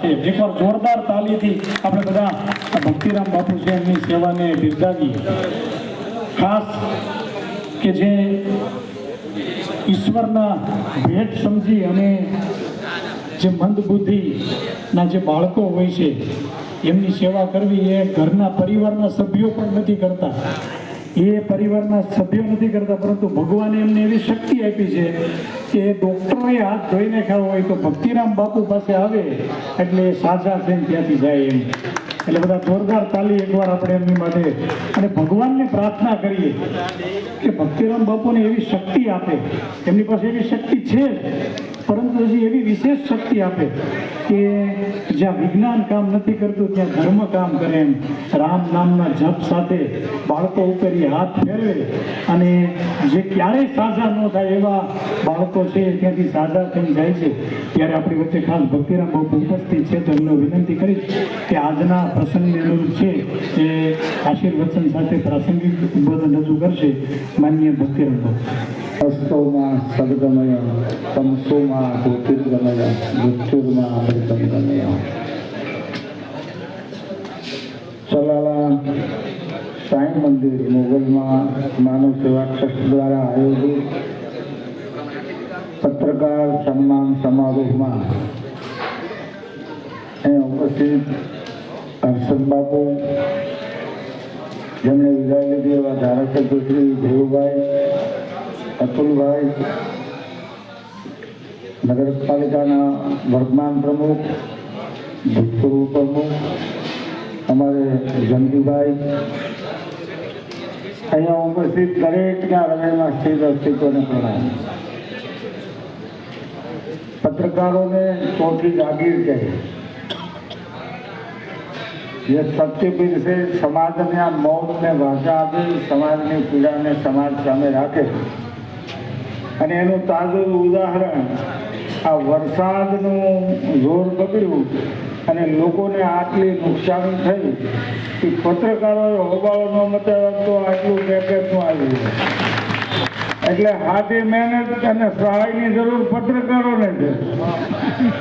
છે. એકવાર જોરદાર તાલીથી આપણે બધા ભક્તિરામ બાપુ છે એમની સેવાને બિરદાવીએ. ખાસ કે જે ઈશ્વરના ભેટ સમજી અને જે મંદબુદ્ધિના જે બાળકો હોય છે, એમની સેવા કરવી એ ઘરના પરિવારના સભ્યો પણ નથી કરતા. એ પરિવારના સભ્યો નથી કરતા, પરંતુ ભગવાને એમને એવી શક્તિ આપી છે કે ડૉક્ટરે હાથ ધોઈ નાખ્યા હોય તો ભક્તિરામ બાપુ પાસે આવે એટલે સાજા થઈને ત્યાંથી જાય એમ. એટલે બધા જોરદાર તાલી એકવાર આપણે એમની માટે અને ભગવાનને પ્રાર્થના કરીએ કે ભક્તિરામ બાપુને એવી શક્તિ આપે. એમની પાસે એવી શક્તિ છે જ એવી વિશેષ શક્તિ આપે કે જ્યાં વિજ્ઞાન કામ નથી કરતું, ત્યાં ધર્મ કામ કરે એમ. રામ નામના જપ સાથે બાળકો ઉપર હાથ ફેરવે અને જે ક્યારેય સાજા ન થાય એવા બાળકો છે, ત્યાંથી સાજા થઈને જાય છે. ત્યારે આપણી વચ્ચે ખાસ ભક્તિરામ બહુ ઉપસ્થિત છે, તો એમને વિનંતી કરીશ કે આજના પ્રસંગને અનુરૂપ છે એ આશીર્વચન સાથે પ્રાસંગિક ઉદ્બોધન રજૂ કરશે માન્ય ભક્તિરામ અસ્તોમાં સદગમય તમસોમાં જ્યોતિર્ગમય મૃત્યુર્માં અમૃતંગમય ચલાલા સાંઈ મંદિર મોગલમાં માનવ સેવા ટ્રસ્ટ દ્વારા આયોજિત પત્રકાર સન્માન સમારોહમાં અહીંયા ઉપસ્થિત હર્ષદ બાપુ જેમણે વિદાય લીધી એવા ધારાસભ્ય શ્રી દેવુભાઈ અતુલભાઈ નગરપાલિકાના વર્તમાન પ્રમુખ ભૂતપૂર્વ પ્રમુખ અમારે જંગીભાઈ અહીંયા ઉપસ્થિત દરેકના હૃદયમાં સ્થિત અસ્તિત્વને પ્રણામ પત્રકારોને ચોથી જાગીર કહે જે સત્ય પીરસે સમાજને આ મૌનને ભાષા આપી સમાજની પીડાને સમાજ સામે રાખે અને એનું તાજું ઉદાહરણ, આ વરસાદનું જોર બગડ્યું અને લોકોને આટલી નુકસાની થઈ કે પત્રકારોએ હોબાળો ન મચાવ્યો તો આટલું પેકેજ આવ્યું? એટલે હાથી મહેનત અને સહાયની જરૂર પત્રકારોને છે.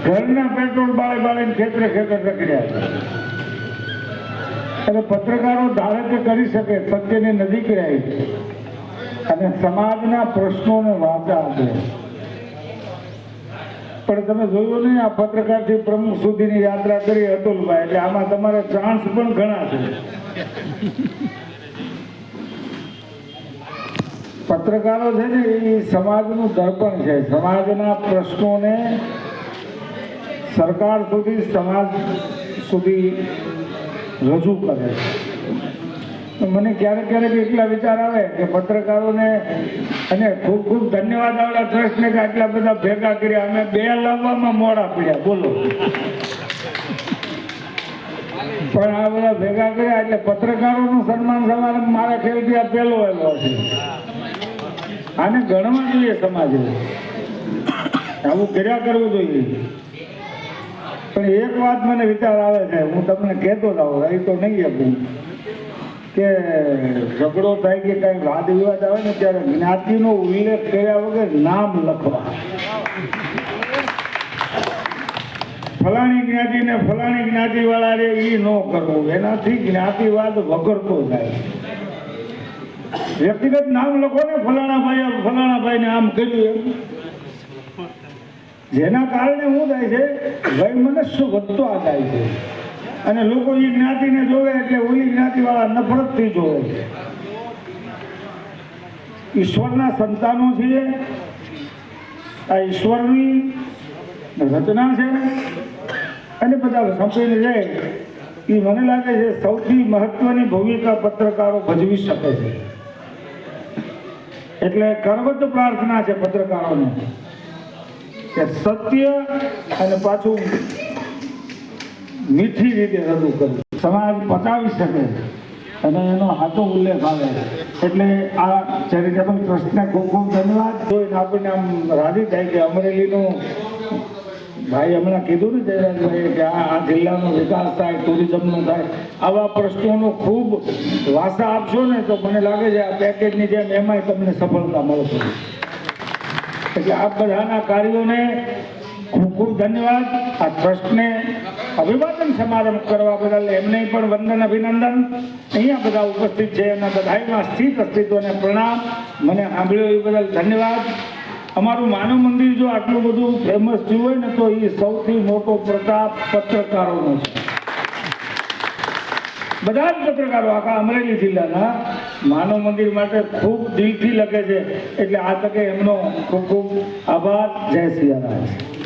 ઘરના પેટ્રોલ બાળે બાળીને ખેતરે ખેતર રખડ્યા એટલે પત્રકારો ધારે કરી શકે, સત્યની નજીક રહે. અને સમાજના પ્રશ્નોને વાચા આપે. પણ તમે જોયું નહીં, આ પત્રકારથી પ્રમુખ સુધીની યાત્રા કરી અતુલભાઈ, એટલે આમાં તમારે ચાન્સ પણ ઘણા છે. પત્રકારો છે ને, એ સમાજનું દર્પણ છે. સમાજના પ્રશ્નોને સરકાર સુધી, સમાજ સુધી રજૂ કરે છે. મને ક્યારેક ક્યારેક એટલા વિચાર આવે કે પત્રકારોને અને ખૂબ ખૂબ ધન્યવાદ આવડા ટ્રસ્ટને કે આટલા બધા ભેગા કર્યા. અમે બે લાવવામાં મોડા પડ્યા. બોલો. પણ આ બધા ભેગા કર્યા એટલે પત્રકારોનું સન્માન સમારંભ મારા ખ્યાલથી આ પહેલો એલો છે. આને ગણવા જોઈએ સમાજે આવું કર્યા કરવું જોઈએ. પણ એક વાત મને વિચાર આવે છે. હું તમને કહેતો જ આવું રહી તો નહીં આપું. કે ઝઘડો થાય કે કઈ વાદ વિવાદ આવે ને ત્યારે જ્ઞાતિનો ઉલ્લેખ કર્યા વગર નામ લખવા. ફલાણી જ્ઞાતિ ને ફલાણી જ્ઞાતિ વાળા રે એ ન કરવું. એનાથી જ્ઞાતિવાદ વગરતો થાય વ્યક્તિગત નામ લખો ને ફલાણા ભાઈ ફલાણા ભાઈને આમ કર્યું જેના કારણે શું થાય છે વૈમનસ્ય વધતો આ થાય છે. અને લોકો એ જ્ઞાતિને જોવે એટલે ઓલી જ્ઞાતિવાળા નફરતથી જોવે ઈશ્વરના સંતાનો છીએ. આ ઈશ્વરની રચના છે. અને બધા સંપીને જાય એ મને લાગે છે સૌથી મહત્વની ભૂમિકા પત્રકારો ભજવી શકે છે. એટલે કરવત પ્રાર્થના છે પત્રકારોને. કે સત્ય અને પાછું મીઠી રીતે રજૂ કરી. સમાજ પચાવી શકે. અને એનો સાચો ઉલ્લેખ આવે. એટલે આ ચેરિટેબલ ટ્રસ્ટને ખૂબ ખૂબ ધન્યવાદ. જોઈને આપણને આમ રાજી થાય કે અમરેલીનું ભાઈ હમણાં કીધું ને જયરાજભાઈ કે આ જિલ્લાનો વિકાસ થાય, ટુરિઝમનો થાય. આવા પ્રશ્નોનો ખૂબ વાસા આપશો ને તો મને લાગે છે આ પેકેજની જેમ એમાંય તમને સફળતા મળશે. એટલે આ બધાના કાર્યોને ખૂબ ખૂબ ધન્યવાદ. આ ટ્રસ્ટને અભિવાદન સમારંભ કરવા બદલ એમને પણ વંદન, અભિનંદન. અહીંયા બધા ઉપસ્થિત છે એના બધામાં સ્થિત અસ્તિત્વને પ્રણામ. મને સાંભળ્યો એ બદલ ધન્યવાદ. અમારું માનવ મંદિર જો આટલું બધું ફેમસ થયું હોય ને તો એ સૌથી મોટો પ્રતાપ પત્રકારોનો છે. બધા જ પત્રકારો આખા અમરેલી જિલ્લાના માનવ મંદિર માટે ખૂબ દિલથી લખે છે. એટલે આ તકે એમનો ખૂબ ખૂબ આભાર. જય સિયારામ